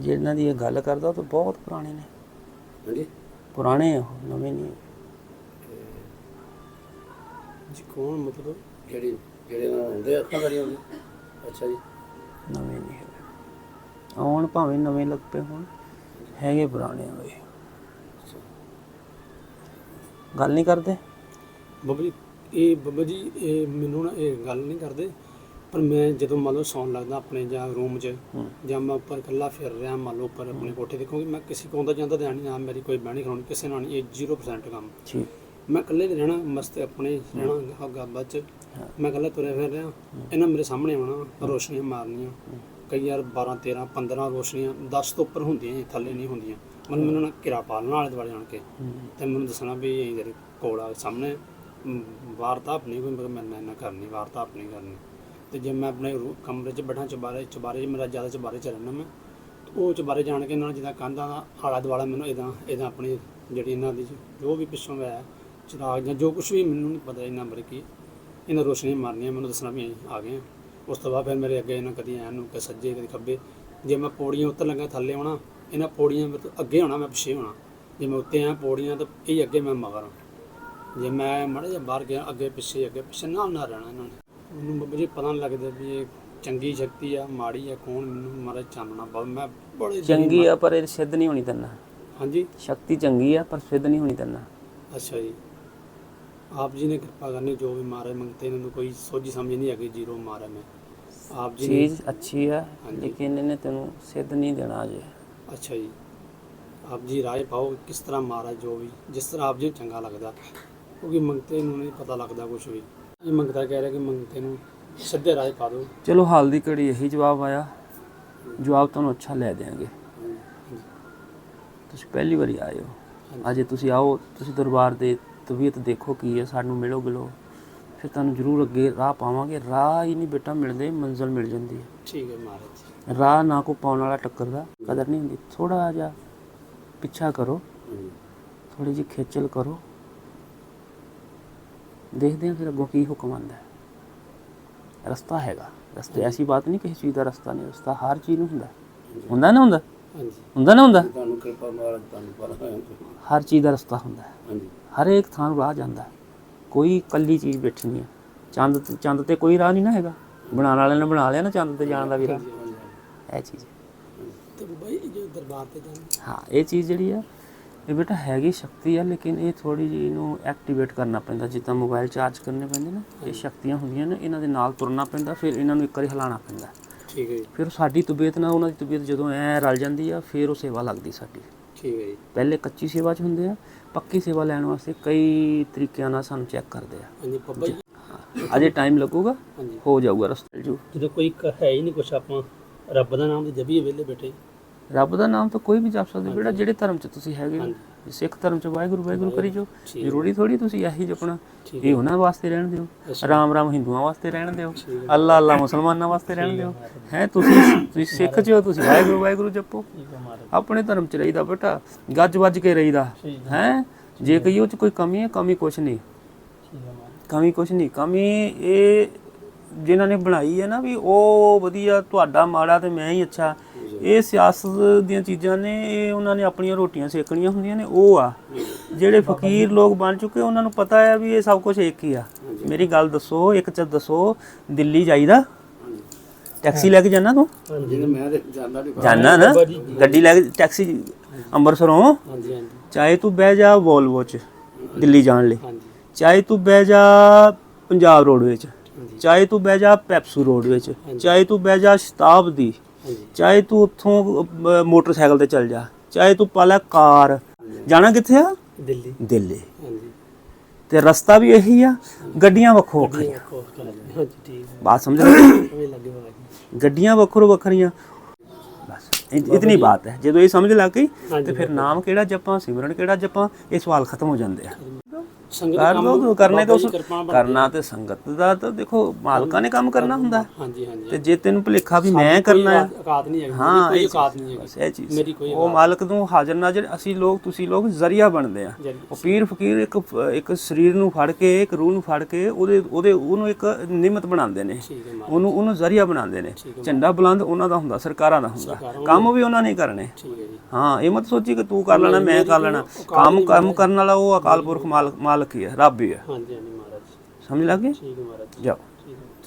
ਜਿਹਨਾਂ ਦੀ ਇਹ ਗੱਲ ਕਰਦਾ ਉਹ ਤਾਂ ਬਹੁਤ ਪੁਰਾਣੇ ਨੇ। ਹਾਂਜੀ? ਪੁਰਾਣੇ ਆ ਉਹ ਨਵੇਂ ਨਹੀਂ ਜੀ ਕੌਣ ਮਤਲਬ? ਜਿਹੜੇ ਜਿਹੜੇ ਨਾਲ ਹੁੰਦੇ ਆ, ਅੱਖਾਂ ਕਰੀ ਹੁੰਦੇ ਅੱਛਾ ਜੀ। ਨਵੇਂ ਨਹੀਂ ਹੈਗੇ। ਆਉਣ ਭਾਵੇਂ ਨਵੇਂ ਲੱਗ ਪਏ ਹੁਣ ਹੈਗੇ ਪੁਰਾਣੇ ਬਈ। ਗੱਲ ਨਹੀਂ ਕਰਦੇ? ਬੱਬਾ ਜੀ ਇਹ ਬੱਬਾ ਜੀ ਇਹ ਮੈਨੂੰ ਨਾ ਇਹ ਗੱਲ ਨਹੀਂ ਕਰਦੇ। ਪਰ ਮੈਂ ਜਦੋਂ ਮੰਨ ਲਓ ਸੌਣ ਲੱਗਦਾ ਆਪਣੇ ਜਾਂ ਰੂਮ 'ਚ। ਜਾਂ ਮੈਂ ਉੱਪਰ ਇਕੱਲਾ ਫਿਰ ਰਿਹਾ ਮੰਨ ਲਓ ਉੱਪਰ ਆਪਣੇ ਕੋਠੇ ਤੇ ਕਿਉਂਕਿ ਮੈਂ ਕਿਸੇ ਕੋਲ ਦਾ ਜਾਂਦਾ ਹੈ ਨਹੀਂ ਨਾ ਮੇਰੀ ਕੋਈ ਬਹਿਣੀ ਖਲੋਣੀ ਕਿਸੇ ਨਾਲ ਨਹੀਂ ਇਹ 0% ਕੰਮ। ਠੀਕ। ਮੈਂ ਇਕੱਲੇ ਹੀ ਰਹਿਣਾ ਮਸਤ ਆਪਣੇ ਰਹਿਣਾ ਗੱਬਾ 'ਚ। ਮੈਂ ਇਕੱਲਾ ਤੁਰਿਆ ਫਿਰ ਰਿਹਾ ਇਹਨਾਂ ਮੇਰੇ ਸਾਹਮਣੇ ਆਉਣਾ ਰੋਸ਼ਨੀਆਂ ਮਾਰਨੀਆਂ। ਕਈ ਵਾਰ 12 13 15 ਰੋਸ਼ਨੀਆਂ 10 ਤੋਂ ਉੱਪਰ ਹੁੰਦੀਆਂ ਜੀ, ਥੱਲੇ ਨਹੀਂ ਹੁੰਦੀਆਂ। ਮਨ ਮੈਨੂੰ ਨਾ ਘਿਰਾ ਪਾਲਣਾ ਵਾਲੇ ਦੁਆਲੇ ਆਣ ਕੇ। ਤੇ ਮੈਨੂੰ ਦੱਸਣਾ ਵੀ ਇਹ ਜਿਹੜੇ ਕੋਲ ਆ ਸਾਹਮਣੇ ਵਾਰਤਾਪ ਨਹੀਂ ਕੋਈ ਮੈਂ ਨਾ ਕਰਨੀ ਵਾਰਤਾਪ ਨਹੀਂ ਕਰਨੀ। ਤੇ ਜੇ ਮੈਂ ਆਪਣੇ ਰੂ- ਕਮਰੇ 'ਚ ਬੈਠਾ, ਚੁਬਾਰੇ ਚੁਬਾਰੇ 'ਚ ਮੇਰਾ ਜ਼ਿਆਦਾ ਚੁਬਾਰੇ 'ਚ ਰਹਿਣਾ ਮੈਂ, ਤੇ ਉਹ ਚੁਬਾਰੇ ਜਾਣ ਕੇ ਇਹਨਾਂ ਨਾਲ ਜਿੱਦਾਂ ਕੰਧਾਂ ਦਾ ਆਲਾ ਦੁਆਲਾ ਮੈਨੂੰ ਇਦਾਂ ਇਦਾਂ ਆਪਣੀ ਜਿਹੜੀ ਇਹਨਾਂ ਦੀ ਜੋ ਵੀ ਪਿੱਛੋਂ ਹੈ ਚਿਰਾਗ ਜਾਂ ਜੋ ਕੁਝ ਵੀ ਮੈਨੂੰ ਨਹੀਂ ਪਤਾ ਇਹਨਾਂ ਬਾਰੇ ਕੀ, ਇਹਨਾਂ ਰੋਸ਼ਨੀ ਮਾਰਨੀ ਮਾਰਨੀਆਂ, ਮੈਨੂੰ ਦੱਸਣਾ ਵੀ ਅਸੀਂ ਆ ਗਏ ਹਾਂ ਉਸ ਤੋਂ ਬਾਅਦ ਫਿਰ ਮੇਰੇ ਅੱਗੇ ਇਹਨਾਂ ਕਦੀ ਐਨ ਨੂੰ ਕਦੇ ਸੱਜੇ, ਕਦੇ ਖੱਬੇ, ਜੇ ਮੈਂ ਪੌੜੀਆਂ ਉੱਤਰ ਲੱਗਾ ਥੱਲੇ ਆਉਣਾ, ਇਹਨਾਂ ਪੌੜੀਆਂ ਮੇਰੇ ਤੋਂ ਅੱਗੇ ਹੋਣਾ, ਮੈਂ ਪਿੱਛੇ ਹੋਣਾ, ਜੇ ਮੈਂ ਉੱਤੇ ਆ ਪੌੜੀਆਂ ਤਾਂ ਇਹ ਅੱਗੇ ਮੈਂ ਮਗਰ ਹਾਂ। ਜੇ ਮੈਂ ਮਾੜਾ ਜਿਹਾ ਬਾਹਰ ਗਿਆ, ਅੱਗੇ ਪਿੱਛੇ ਅੱਗੇ ਪਿੱਛੇ ਨਾਲ ਨਾ ਰਹਿਣਾ ਇਹਨਾਂ ਨੇ ਮੈਨੂੰ ਜੀ ਪਤਾ ਨਹੀਂ ਲੱਗਦਾ ਵੀ ਇਹ ਚੰਗੀ ਸ਼ਕਤੀ ਆ ਮਾੜੀ ਆ ਕੌਣ ਮੈਨੂੰ ਮਾਰਾ ਚਾਨਣਾ ਬਾ ਮੈਂ ਬੜੇ ਚੰਗੀ ਆ ਪਰ ਇਹ ਸਿੱਧ ਨਹੀਂ ਹੋਣੀ ਤੰਨਾ ਹਾਂਜੀ? ਸ਼ਕਤੀ ਚੰਗੀ ਆ ਪਰ ਸਿੱਧ ਨਹੀਂ ਹੋਣੀ ਤੰਨਾ ਅੱਛਾ ਜੀ। ਆਪ ਜੀ ਨੇ ਕਿਰਪਾ ਕਰਨੀ ਜੋ ਵੀ ਮਾਰੇ ਮੰਗਤੇ ਇਹਨਾਂ ਨੂੰ ਕੋਈ ਸੋਝੀ ਸਮਝ ਨਹੀਂ ਹੈਗੀ ਜੀਰੋ ਮਾਰੇ ਮੈਂ। ਆਪ ਜੀ ਨੇ ਚੀਜ਼ ਅੱਛੀ ਆ ਹਾਂਜੀ। ਲੇਕਿਨ ਇਹਨੇ ਤੈਨੂੰ ਸਿੱਧ ਨਹੀਂ ਦੇਣਾ ਅਜੇ। ਅੱਛਾ ਜੀ। ਆਪ ਜੀ ਰਾਏ ਪਾਓ ਕਿਸ ਤਰ੍ਹਾਂ ਮਾਰਾ ਜੋ ਵੀ ਜਿਸ ਤਰ੍ਹਾਂ ਆਪ ਜੀ ਨੂੰ ਚੰਗਾ ਲੱਗਦਾ ਕਿਉਂਕਿ ਮੰਗਤੇ ਨੂੰ ਨਹੀਂ ਪਤਾ ਲੱਗਦਾ ਕੁਝ ਵੀ। ਇਹ ਮੰਗਤਾ ਕਹਿ ਰਿਹਾ ਕਿ ਮੰਗਤੇ ਨੂੰ ਸਿੱਧੇ ਰਾਹ ਪਾ ਦਿਓ। ਚਲੋ ਹਾਲ ਦੀ ਘੜੀ ਇਹੀ ਜਵਾਬ ਆਇਆ। ਜਵਾਬ ਤੁਹਾਨੂੰ ਅੱਛਾ ਲੈ ਦੇਾਂਗੇ ਤੁਸੀਂ ਪਹਿਲੀ ਵਾਰੀ ਆਏ ਹੋ। ਅਜੇ ਤੁਸੀਂ ਆਓ ਤੁਸੀਂ ਦਰਬਾਰ ਦੇ ਤਬੀਅਤ ਦੇਖੋ ਕੀ ਹੈ ਸਾਨੂੰ ਮਿਲੋ ਗਿਲੋ ਫਿਰ ਤੁਹਾਨੂੰ ਜ਼ਰੂਰ ਅੱਗੇ ਰਾਹ ਪਾਵਾਂਗੇ। ਰਾਹ ਹੀ ਨਹੀਂ ਬੇਟਾ ਮਿਲਦੇ ਮੰਜ਼ਲ ਮਿਲ ਜਾਂਦੀ ਹੈ। ਠੀਕ ਹੈ ਮਹਾਰਾਜ ਰਾਹ ਨਾ ਕੋ ਪਾਉਣ ਵਾਲਾ ਟੱਕਰਦਾ ਕਦਰ ਨਹੀਂ ਹੁੰਦੀ। ਥੋੜਾ ਜਿਹਾ ਪਿੱਛਾ ਕਰੋ। ਥੋੜੀ ਜਿਹੀ ਖੇਚਲ ਕਰੋ। ਦੇਖਦੇ ਹਾਂ ਫਿਰ ਅੱਗੋਂ ਕੀ ਹੁਕਮ ਆਉਂਦਾ ਹੈ। ਰਸਤਾ ਹੈਗਾ। ਰਸਤੇ ਐਸੀ ਬਾਤ ਨਹੀਂ ਕਿਸੇ ਚੀਜ਼ ਦਾ ਰਸਤਾ ਨਹੀਂ ਰਸਤਾ ਹਰ ਚੀਜ਼ ਨੂੰ ਹੁੰਦਾ ਹੁੰਦਾ ਨਾ ਹੁੰਦਾ? ਹਾਂਜੀ। ਹੁੰਦਾ ਨਾ ਹੁੰਦਾ? ਤੁਹਾਨੂੰ ਕਿਰਪਾ ਤੁਹਾਨੂੰ ਹਰ ਚੀਜ਼ ਦਾ ਰਸਤਾ ਹੁੰਦਾ ਹੈ। ਹਰ ਇੱਕ ਥਾਂ ਨੂੰ ਰਾਹ ਜਾਂਦਾ ਕੋਈ ਕੱਲੀ ਚੀਜ਼ ਬੈਠੀ ਨਹੀਂ ਹੈ। ਚੰਦ ਤੇ- ਚੰਦ ਤੇ ਕੋਈ ਰਾਹ ਨਹੀਂ ਨਾ ਹੈਗਾ। ਬਣਾਉਣ ਵਾਲਿਆਂ ਨੇ ਬਣਾ ਲਿਆ ਨਾ ਚੰਦ ਤੇ ਜਾਣ ਦਾ ਵੀ ਰਾਹ। ਇਹ ਚੀਜ਼ ਹੈ। ਤੇ ਬਾਈ ਜੋ ਦਰਬਾਰ ਤੇ ਜਾਂਦੇ। ਹਾਂ ਇਹ ਚੀਜ਼ ਜਿਹੜੀ ਆ ਇਹ ਬੇਟਾ ਹੈਗੀ ਸ਼ਕਤੀ ਆ ਲੇਕਿਨ ਇਹ ਥੋੜੀ ਜਿਹੀ ਇਹਨੂੰ ਐਕਟੀਵੇਟ ਕਰਨਾ ਪੈਂਦਾ ਜਿੱਦਾਂ ਮੋਬਾਈਲ ਚਾਰਜ ਕਰਨੇ ਪੈਂਦੇ ਨਾ ਇਹ ਸ਼ਕਤੀਆਂ ਹੁੰਦੀਆਂ ਨੇ ਇਹਨਾਂ ਦੇ ਨਾਲ ਤੁਰਨਾ ਪੈਂਦਾ ਫਿਰ ਇਹਨਾਂ ਨੂੰ ਇੱਕ ਵਾਰੀ ਹਿਲਾਉਣਾ ਪੈਂਦਾ। ਠੀਕ ਹੈ ਜੀ। ਫਿਰ ਸਾਡੀ ਤਬੀਅਤ ਨਾਲ ਉਹਨਾਂ ਦੀ ਤਬੀਅਤ ਜਦੋਂ ਐ ਰਲ ਜਾਂਦੀ ਆ ਫਿਰ ਉਹ ਸੇਵਾ ਲੱਗਦੀ ਸਾਡੀ। ਠੀਕ ਹੈ ਜੀ। ਪਹਿਲੇ ਕੱਚੀ ਸੇਵਾ 'ਚ ਹੁੰਦੇ ਆ ਪੱਕੀ ਸੇਵਾ ਲੈਣ ਵਾਸਤੇ ਕਈ ਤਰੀਕਿਆਂ ਨਾਲ ਸਾਨੂੰ ਚੈੱਕ ਕਰਦੇ ਆ। ਹਾਂਜੀ ਜੀ? ਅਜੇ ਟਾਈਮ ਲੱਗੂਗਾ ਹੋ ਜਾਊਗਾ ਰਸਤੇ। ਜੂ ਜਦੋਂ ਕੋਈ ਹੈ ਹੀ ਨਹੀਂ ਕੁਛ ਆਪਾਂ ਰੱਬ ਦਾ ਨਾਮ ਤੇ ਜਪੀਏ ਵਿਹਲੇ ਬੈਠੇ। ਰੱਬ ਦਾ ਨਾਮ ਤਾਂ ਕੋਈ ਵੀ ਜਪ ਸਕਦਾ ਬੇਟਾ ਜਿਹੜੇ ਧਰਮ 'ਚ ਤੁਸੀਂ ਹੈਗੇ ਹੋ। ਸਿੱਖ ਧਰਮ 'ਚ ਵਾਹਿਗੁਰੂ ਵਾਹਿਗੁਰੂ ਕਰੀ ਜੋ ਜ਼ਰੂਰੀ ਥੋੜੀ ਤੁਸੀਂ ਇਹੀ ਜਪਣਾ ਇਹ ਉਹਨਾਂ ਵਾਸਤੇ ਰਹਿਣ ਦਿਓ। ਰਾਮ ਰਾਮ ਹਿੰਦੂਆਂ ਵਾਸਤੇ ਰਹਿਣ ਦਿਓ ਅੱਲਾ ਅੱਲਾ ਮੁਸਲਮਾਨਾਂ ਵਾਸਤੇ ਰਹਿਣ ਦਿਓ। ਹੈ ਤੁਸੀਂ ਤੁਸੀਂ ਸਿੱਖ ਚ ਹੋ ਤੁਸੀਂ ਵਾਹਿਗੁਰੂ ਵਾਹਿਗੁਰੂ ਜਪੋ। ਆਪਣੇ ਧਰਮ ਚ ਰਹੀਦਾ ਬੇਟਾ ਗੱਜ ਵੱਜ ਕੇ ਰਹੀਦਾ। ਹੈ। ਜੇ ਕਹੀਓ ਚ ਕੋਈ ਕਮੀ ਹੈ ਕਮੀ ਕੁਛ ਨਹੀਂ। ਕਮੀ ਕੁਛ ਨਹੀਂ ਕਮੀ ਇਹ ਜਿਨ੍ਹਾਂ ਨੇ ਬਣਾਈ ਹੈ ਨਾ ਵੀ ਉਹ ਵਧੀਆ ਤੁਹਾਡਾ ਮਾੜਾ ਤੇ ਮੈਂ ਹੀ ਅੱਛਾ ਇਹ ਸਿਆਸਤ ਦੀਆਂ ਚੀਜ਼ਾਂ ਨੇ ਇਹ ਉਹਨਾਂ ਨੇ ਆਪਣੀਆਂ ਰੋਟੀਆਂ ਸੇਕਣੀਆਂ ਹੁੰਦੀਆਂ ਨੇ ਉਹ ਆ। ਜਿਹੜੇ ਫਕੀਰ ਲੋਕ ਬਣ ਚੁੱਕੇ ਉਹਨਾਂ ਨੂੰ ਪਤਾ ਹੈ ਵੀ ਇਹ ਸਭ ਕੁਝ ਇੱਕ ਹੀ ਆ। ਮੇਰੀ ਗੱਲ ਦੱਸੋ ਇੱਕ ਚ ਦੱਸੋ ਦਿੱਲੀ ਜਾਈਦਾ? ਟੈਕਸੀ ਲੈ ਕੇ ਜਾਣਾ ਤੂੰ? ਹਾਂਜੀ। ਮੈਂ ਤੇ ਜਾਂਦਾ ਨਹੀਂ ਜਾਣਾ ਨਾ? ਗੱਡੀ ਲੈ ਕੇ ਟੈਕਸੀ ਅੰਮ੍ਰਿਤਸਰੋਂ? ਹਾਂਜੀ ਹਾਂਜੀ। ਚਾਹੇ ਤੂੰ ਬਹਿ ਜਾ ਵੋਲਵੋ ਚ ਦਿੱਲੀ ਜਾਣ ਲਈ। ਹਾਂਜੀ। ਚਾਹੇ ਤੂੰ ਬਹਿ ਜਾ ਪੰਜਾਬ ਰੋਡ ਵਿੱਚ ਚਾਹੇ ਤੂੰ ਬਹਿ ਜਾ ਪੈਪਸੂ ਰੋਡ ਵਿੱਚ ਚਾਹੇ ਤੂੰ ਬਹਿ ਜਾ ਸ਼ਤਾਬਦੀ ਚਾਹੇ ਤੂੰ ਉੱਥੋਂ ਅਹ, ਮੋਟਰਸਾਈਕਲ ਤੇ ਚੱਲ ਜਾ ਚਾਹੇ ਤੂੰ ਪਾਲਾ ਕਾਰ। ਜਾਣਾ ਕਿੱਥੇ ਆ? ਦਿੱਲੀ। ਦਿੱਲੀ। ਹਾਂਜੀ। ਤੇ ਰਸਤਾ ਵੀ ਇਹੀ ਆ ਗੱਡੀਆਂ ਵੱਖੋ ਵੱਖਰੀਆਂ ਕੋਸ ਕਰ ਹਾਂਜੀ ਠੀਕ ਹੈ ਬਾਤ ਸਮਝ ਐਵੇਂ ਲੱਗੇ ਜੀ। ਗੱਡੀਆਂ ਵੱਖਰੋ ਵੱਖਰੀਆਂ। ਬਸ ਇ- ਇਤਨੀ ਬਾਤ ਹੈ। ਜਦੋਂ ਇਹ ਸਮਝ ਲੱਗ ਗਈ ਤੇ ਫਿਰ ਨਾਮ ਕਿਹੜਾ ਜਪਾਂ ਸਿਮਰਨ ਕਿਹੜਾ ਜਪਾਂ ਇਹ ਸਵਾਲ ਖਤਮ ਹੋ ਜਾਂਦੇ ਆ। ਸੰਗਤ ਕਰ ਕੰਮ ਲਓ ਕਰਨੇ ਤਾਂ ਉਸ ਕਰਨਾ ਤੇ ਸੰਗਤ ਦਾ ਤਾਂ ਦੇਖੋ ਮਾਲਕਾਂ ਨੇ ਕੰਮ ਕਰਨਾ ਹੁੰਦਾ। ਹਾਂਜੀ ਹਾਂਜੀ ਤੇ ਜੇ ਤੈਨੂੰ ਭੁਲੇਖਾ ਵੀ ਮੈਂ ਕਰਨਾ ਹੈ ਔਕਾਤ ਨਹੀਂ ਹੈਗੀ ਹਾਂ ਮੇਰੀ ਇਹ ਕੋਈ ਔਕਾਤ ਨਹੀਂ ਬਸ ਹੈਗੀ ਇਹ ਚੀਜ਼। ਮੇਰੀ ਕੋਈ ਉਹ ਮਾਲਕ ਨੂੰ ਹਾਜ਼ਰ ਨਾਜ਼ਰ ਅਸੀਂ ਲੋਕ ਤੁਸੀਂ ਲੋਕ ਜ਼ਰੀਆ ਬਣਦੇ ਆ। ਜਰੀ ਉਹ ਪੀਰ ਫਕੀਰ ਇੱਕ ਇੱਕ ਸਰੀਰ ਨੂੰ ਫੜ ਕੇ ਇੱਕ ਰੂਹ ਨੂੰ ਫੜ ਕੇ ਉਹਦੇ ਉਹਦੇ ਉਹਨੂੰ ਇੱਕ ਨਿਮਤ ਬਣਾਉਂਦੇ ਨੇ। ਉਹਨੂੰ ਉਹਨੂੰ ਜ਼ਰੀਆ ਬਣਾਉਂਦੇ ਨੇ। ਝੰਡਾ ਬੁਲੰਦ ਉਹਨਾਂ ਦਾ ਹੁੰਦਾ ਸਰਕਾਰਾਂ ਦਾ ਹੁੰਦਾ। ਕੰਮ ਵੀ ਉਹਨਾਂ ਨੇ ਕਰਨੇ। ਹੈ ਇਹ ਮਤ ਸੋਚੀ ਕਿ ਤੂੰ ਕਰ ਲੈਣਾ ਮੈਂ ਕਰ ਲੈਣਾ। ਕੰਮ ਕੰਮ ਕਰਨ ਵਾਲਾ ਉਹ ਅਕਾਲ ਪੁਰਖ ਮਾਲਕ ਮਾਲਕ ਹੀ ਹੈ ਰੱਬ ਹੀ ਹੈ। ਹਾਂਜੀ ਹਾਂਜੀ ਮਹਾਰਾਜ ਸਮਝ ਲੱਗੇ ਠੀਕ ਹੈ ਮਹਾਰਾਜ ਜਾਓ। ਠੀਕ ਹੈ।